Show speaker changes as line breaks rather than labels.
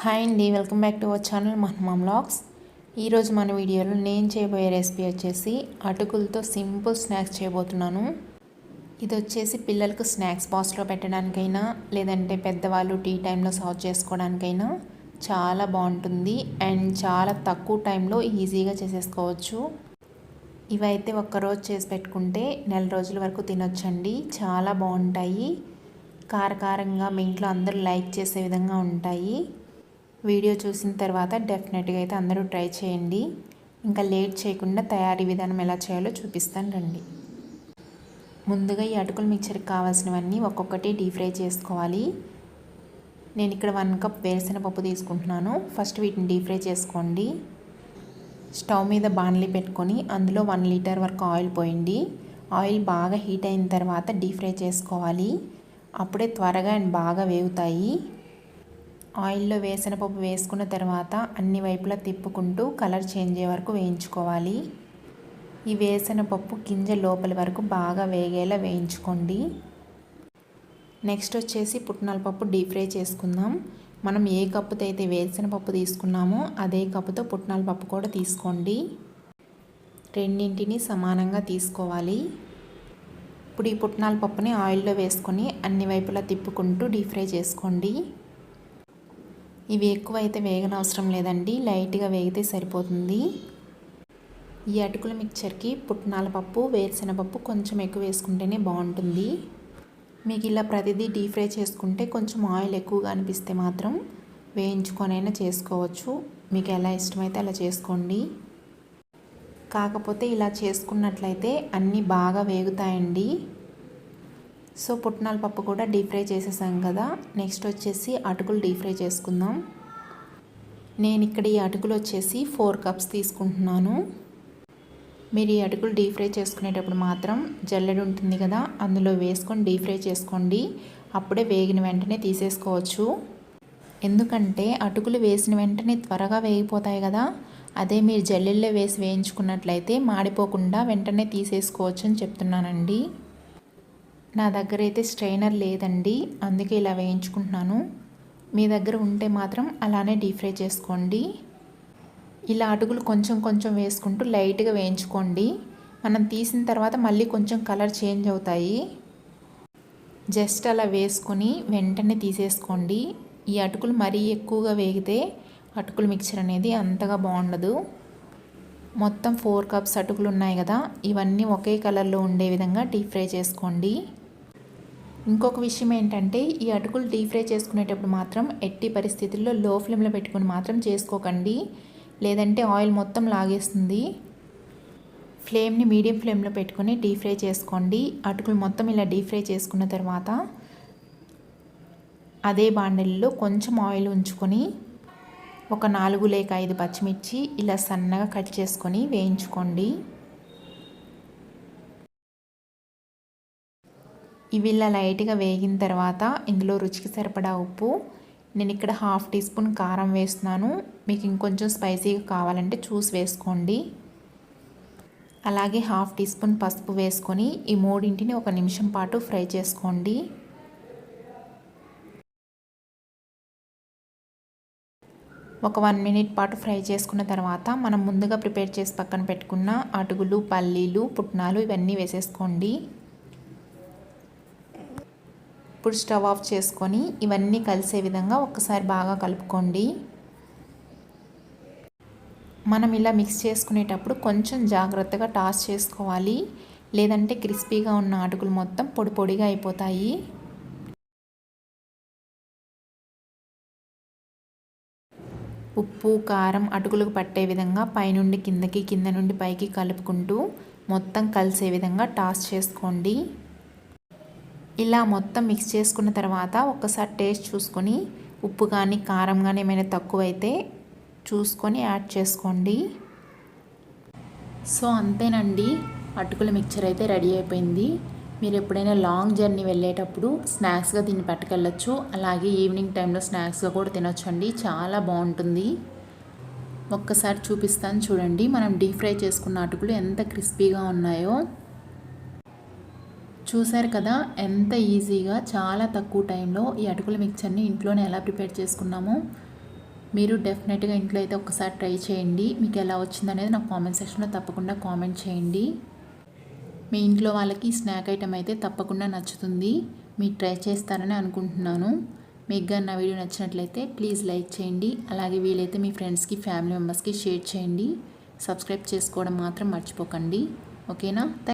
hi అండి welcome back to our channel మహమ్మా blogs ఈరోజు మన వీడియోలో నేను చేయబోయే రెసిపీ వచ్చేసి అటుకులతో సింపుల్ స్నాక్స్ చేయబోతున్నాను ఇది వచ్చేసి పిల్లలకు స్నాక్స్ బాక్స్లో పెట్టడానికైనా లేదంటే పెద్దవాళ్ళు టీ టైంలో సర్వ్ చేసుకోవడానికైనా చాలా బాగుంటుంది అండ్ చాలా తక్కువ టైంలో ఈజీగా చేసేసుకోవచ్చు ఇవైతే ఒక్కరోజు చేసి పెట్టుకుంటే నెల రోజుల వరకు తినొచ్చండి చాలా బాగుంటాయి కారకారంగా మీ ఇంట్లో అందరూ లైక్ చేసే విధంగా ఉంటాయి వీడియో చూసిన తర్వాత డెఫినెట్గా అయితే అందరూ ట్రై చేయండి ఇంకా లేట్ చేయకుండా తయారీ విధానం ఎలా చేయాలో చూపిస్తాను రండి ముందుగా ఈ అటుకుల మిక్చర్కి కావాల్సినవన్నీ ఒక్కొక్కటి డీప్ ఫ్రై చేసుకోవాలి నేను ఇక్కడ వన్ కప్ వేరుశనగపప్పు తీసుకుంటున్నాను ఫస్ట్ వీటిని డీప్ ఫ్రై చేసుకోండి స్టవ్ మీద బాణలి పెట్టుకొని అందులో వన్ లీటర్ వరకు ఆయిల్ పోయండి ఆయిల్ బాగా హీట్ అయిన తర్వాత డీప్ ఫ్రై చేసుకోవాలి అప్పుడే త్వరగా అండ్ బాగా వేగుతాయి ఆయిల్లో వేసనపప్పు వేసుకున్న తర్వాత అన్ని వైపులా తిప్పుకుంటూ కలర్ చేంజ్ అయ్యే వరకు వేయించుకోవాలి ఈ వేసనపప్పు గింజ లోపలి వరకు బాగా వేగేలా వేయించుకోండి నెక్స్ట్ వచ్చేసి పుట్నాల పప్పు డీప్ ఫ్రై చేసుకుందాం మనం ఏ కప్పుతో అయితే వేసిన పప్పు తీసుకున్నామో అదే కప్పుతో పుట్నాల పప్పు కూడా తీసుకోండి రెండింటిని సమానంగా తీసుకోవాలి ఇప్పుడు ఈ పుట్నాల పప్పుని ఆయిల్లో వేసుకొని అన్ని వైపులా తిప్పుకుంటూ డీప్ ఫ్రై చేసుకోండి ఇవి ఎక్కువ అయితే వేగనవసరం లేదండి లైట్గా వేగితే సరిపోతుంది ఈ అటుకుల మిక్చర్కి పుట్నాల పప్పు వేరుశెనపప్పు కొంచెం ఎక్కువ వేసుకుంటేనే బాగుంటుంది మీకు ఇలా ప్రతిదీ డీప్ ఫ్రై చేసుకుంటే కొంచెం ఆయిల్ ఎక్కువగా అనిపిస్తే మాత్రం వేయించుకొనైనా చేసుకోవచ్చు మీకు ఎలా ఇష్టమైతే అలా చేసుకోండి కాకపోతే ఇలా చేసుకున్నట్లయితే అన్నీ బాగా వేగుతాయండి సో పుట్నాల పప్పు కూడా డీప్ ఫ్రై చేసేసాం కదా నెక్స్ట్ వచ్చేసి అటుకులు డీప్ ఫ్రై చేసుకుందాం నేను ఇక్కడ ఈ అటుకులు వచ్చేసి ఫోర్ కప్స్ తీసుకుంటున్నాను మీరు ఈ అటుకులు డీప్ ఫ్రై చేసుకునేటప్పుడు మాత్రం జల్లెడు ఉంటుంది కదా అందులో వేసుకొని డీప్ ఫ్రై చేసుకోండి అప్పుడే వేగిన వెంటనే తీసేసుకోవచ్చు ఎందుకంటే అటుకులు వేసిన వెంటనే త్వరగా వేగిపోతాయి కదా అదే మీరు జల్లెల్లో వేసి వేయించుకున్నట్లయితే మాడిపోకుండా వెంటనే తీసేసుకోవచ్చు అని చెప్తున్నానండి నా దగ్గర అయితే స్ట్రైనర్ లేదండి అందుకే ఇలా వేయించుకుంటున్నాను మీ దగ్గర ఉంటే మాత్రం అలానే డీప్ ఫ్రై చేసుకోండి ఇలా అటుకులు కొంచెం కొంచెం వేసుకుంటూ లైట్గా వేయించుకోండి మనం తీసిన తర్వాత మళ్ళీ కొంచెం కలర్ చేంజ్ అవుతాయి జస్ట్ అలా వేసుకొని వెంటనే తీసేసుకోండి ఈ అటుకులు మరీ ఎక్కువగా వేగితే అటుకుల మిక్చర్ అనేది అంతగా బాగుండదు మొత్తం ఫోర్ కప్స్ అటుకులు ఉన్నాయి కదా ఇవన్నీ ఒకే కలర్లో ఉండే విధంగా డీప్ ఫ్రై చేసుకోండి ఇంకొక విషయం ఏంటంటే ఈ అటుకులు డీప్ ఫ్రై చేసుకునేటప్పుడు మాత్రం ఎట్టి పరిస్థితుల్లో లో ఫ్లేమ్లో పెట్టుకుని మాత్రం చేసుకోకండి లేదంటే ఆయిల్ మొత్తం లాగేస్తుంది ఫ్లేమ్ని మీడియం ఫ్లేమ్లో పెట్టుకుని డీప్ ఫ్రై చేసుకోండి అటుకులు మొత్తం ఇలా డీప్ ఫ్రై చేసుకున్న తర్వాత అదే బాండల్లో కొంచెం ఆయిల్ ఉంచుకొని ఒక నాలుగు లేక ఐదు పచ్చిమిర్చి ఇలా సన్నగా కట్ చేసుకొని వేయించుకోండి ఇవి ఇలా లైట్గా వేగిన తర్వాత ఇందులో రుచికి సరిపడా ఉప్పు నేను ఇక్కడ హాఫ్ టీ స్పూన్ కారం వేస్తున్నాను మీకు ఇంకొంచెం స్పైసీగా కావాలంటే చూసి వేసుకోండి అలాగే హాఫ్ టీ స్పూన్ పసుపు వేసుకొని ఈ మూడింటిని ఒక నిమిషం పాటు ఫ్రై చేసుకోండి ఒక వన్ మినిట్ పాటు ఫ్రై చేసుకున్న తర్వాత మనం ముందుగా ప్రిపేర్ చేసి పక్కన పెట్టుకున్న అటుకులు పల్లీలు పుట్నాలు ఇవన్నీ వేసేసుకోండి ఇప్పుడు స్టవ్ ఆఫ్ చేసుకొని ఇవన్నీ కలిసే విధంగా ఒక్కసారి బాగా కలుపుకోండి మనం ఇలా మిక్స్ చేసుకునేటప్పుడు కొంచెం జాగ్రత్తగా టాస్ చేసుకోవాలి లేదంటే క్రిస్పీగా ఉన్న అటుకులు మొత్తం పొడి పొడిగా అయిపోతాయి ఉప్పు కారం అటుకులకు పట్టే విధంగా పైనుండి కిందకి కింద నుండి పైకి కలుపుకుంటూ మొత్తం కలిసే విధంగా టాస్ చేసుకోండి ఇలా మొత్తం మిక్స్ చేసుకున్న తర్వాత ఒక్కసారి టేస్ట్ చూసుకొని ఉప్పు కానీ కారం కానీ ఏమైనా తక్కువైతే చూసుకొని యాడ్ చేసుకోండి సో అంతేనండి అటుకుల మిక్చర్ అయితే రెడీ అయిపోయింది మీరు ఎప్పుడైనా లాంగ్ జర్నీ వెళ్ళేటప్పుడు స్నాక్స్గా దీన్ని పట్టుకెళ్ళచ్చు అలాగే ఈవినింగ్ టైంలో స్నాక్స్గా కూడా అండి చాలా బాగుంటుంది ఒక్కసారి చూపిస్తాను చూడండి మనం డీప్ ఫ్రై చేసుకున్న అటుకులు ఎంత క్రిస్పీగా ఉన్నాయో చూశారు కదా ఎంత ఈజీగా చాలా తక్కువ టైంలో ఈ అటుకుల మిక్చర్ని ఇంట్లోనే ఎలా ప్రిపేర్ చేసుకున్నామో మీరు డెఫినెట్గా ఇంట్లో అయితే ఒకసారి ట్రై చేయండి మీకు ఎలా వచ్చిందనేది నాకు కామెంట్ సెక్షన్లో తప్పకుండా కామెంట్ చేయండి మీ ఇంట్లో వాళ్ళకి స్నాక్ ఐటెం అయితే తప్పకుండా నచ్చుతుంది మీరు ట్రై చేస్తారని అనుకుంటున్నాను మీకు కానీ నా వీడియో నచ్చినట్లయితే ప్లీజ్ లైక్ చేయండి అలాగే వీలైతే మీ ఫ్రెండ్స్కి ఫ్యామిలీ మెంబర్స్కి షేర్ చేయండి సబ్స్క్రైబ్ చేసుకోవడం మాత్రం మర్చిపోకండి ఓకేనా